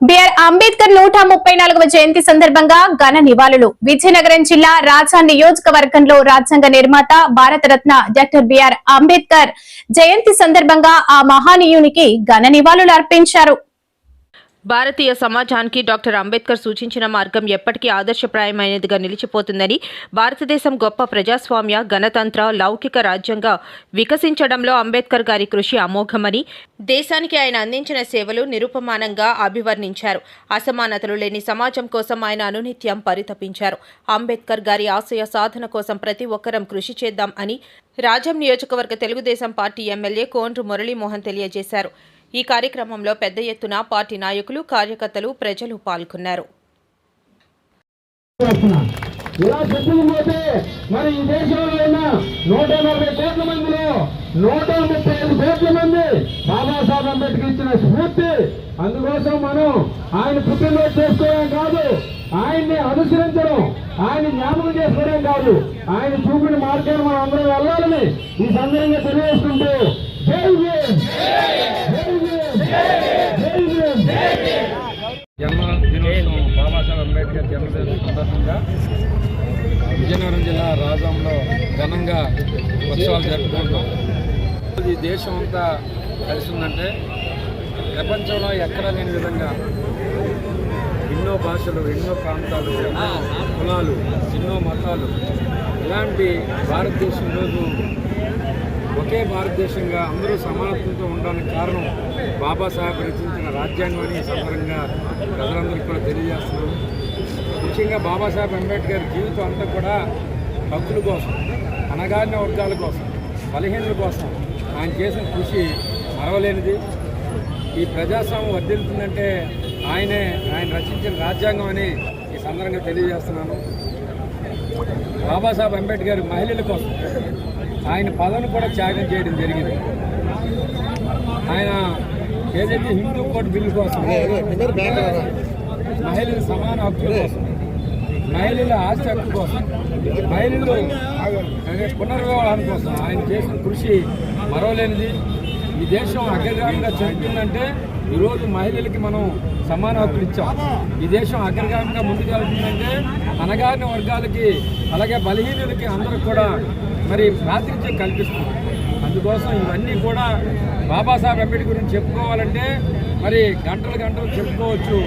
BR Ambedkar నూట ముప్పై నాలుగవ జయంతి సందర్భంగా ఘన నివాళులు. విజయనగరం జిల్లా రాజా నియోజకవర్గంలో రాజ్యాంగ నిర్మాత Bharat Ratna doctor B R Ambedkar జయంతి సందర్భంగా ఆ మహానీయునికి ఘన నివాళులు అర్పించారు. భారతీయ సమాజానికి డాక్టర్ అంబేద్కర్ సూచించిన మార్గం ఎప్పటికీ ఆదర్శప్రాయమైనదిగా నిలిచిపోతుందని భారతదేశం గొప్ప ప్రజాస్వామ్య గణతంత్ర లౌకిక రాజ్యంగా వికసించడంలో అంబేద్కర్ గారి కృషి అమోఘమని దేశానికి ఆయన అందించిన సేవలు నిరుపమానంగా అభివర్ణించారు. అసమానతలు లేని సమాజం కోసం ఆయన అనునిత్యం పరితపించారు. అంబేద్కర్ గారి ఆశయ సాధన కోసం ప్రతి ఒక్కరం కృషి చేద్దాం అని రాజం నియోజకవర్గ తెలుగుదేశం పార్టీ ఎమ్మెల్యే కోండ్రు మురళీమోహన్ తెలియజేశారు. ఈ కార్యక్రమంలో పెద్ద ఎత్తున పార్టీ నాయకులు కార్యకర్తలు ప్రజలు పాల్గొన్నారు. ఇలా చెప్పుకుపోతే మరి ఈ దేశంలో ఉన్న నూట నలభై కోట్ల మందిలో నూట ముప్పై ఐదు కోట్ల మంది బాబాసాహెబ్ అంబేద్కర్ ఇచ్చిన స్ఫూర్తి. అందుకోసం మనం ఆయన పుట్టినరోజు చేసుకోవడం కాదు ఆయన్ని అనుసరించడం ఆయన జ్ఞాపకం చేసుకోవడం కాదు. ఆయన చూపిన మార్గాన్ని మనం అందరం వెళ్ళాలని ఈ సందర్భంగా తెలియజేసుకుంటూ జన్మదిన సందర్భంగా విజయనగరం జిల్లా రాజంలో ఘనంగా ఉత్సవాలు జరుపుకుంటాం ఈ దేశం అంతా కలిసి ఉందంటే ప్రపంచంలో ఎక్కడా లేని విధంగా ఎన్నో భాషలు ఎన్నో ప్రాంతాలు ఎన్నో కులాలు ఎన్నో మతాలు ఇలాంటి భారతదేశం రోజు ఒకే భారతదేశంగా అందరూ సమానత్వంతో ఉండడానికి కారణం బాబాసాహెబ్ రచించిన రాజ్యాంగం అని ఈ సందర్భంగా ప్రజలందరికీ కూడా తెలియజేస్తున్నాను. ముఖ్యంగా బాబాసాహెబ్ అంబేద్కర్ జీవితం అంతా కూడా హక్కుల కోసం అనగారిన వర్గాల కోసం బలహీనుల కోసం ఆయన చేసిన కృషి మరవలేనిది. ఈ ప్రజాస్వామ్యం వర్ధిల్లుతుందంటే ఆయనే ఆయన రచించిన రాజ్యాంగం అని ఈ సందర్భంగా తెలియజేస్తున్నాను. బాబాసాహెబ్ అంబేద్కర్ మహిళల కోసం ఆయన పదవిని కూడా త్యాగం చేయడం జరిగింది. ఆయన ఏదైతే హిందూ కోర్టు బిల్లు కోసం మహిళల సమాన హక్కుల కోసం మహిళల ఆస్తి హక్కు కోసం మహిళలు పునర్వివాహం కోసం ఆయన చేసిన కృషి మరవలేనిది. ఈ దేశం అగ్రగామిగా చెందుతుందంటే ఈరోజు మహిళలకి మనం సమాన హక్కులు ఇచ్చాం. ఈ దేశం అగ్రగామిగా ముందుకు వెళ్తుందంటే అనగారిన వర్గాలకి అలాగే బలహీనులకి అందరికి కూడా మరి ప్రాతినిధ్యం కల్పిస్తుంది. అందుకోసం ఇవన్నీ కూడా బాబాసాహెబ్ అంబేద్కర్ గురించి చెప్పుకోవాలంటే మరి గంటలు గంటలు చెప్పుకోవచ్చు.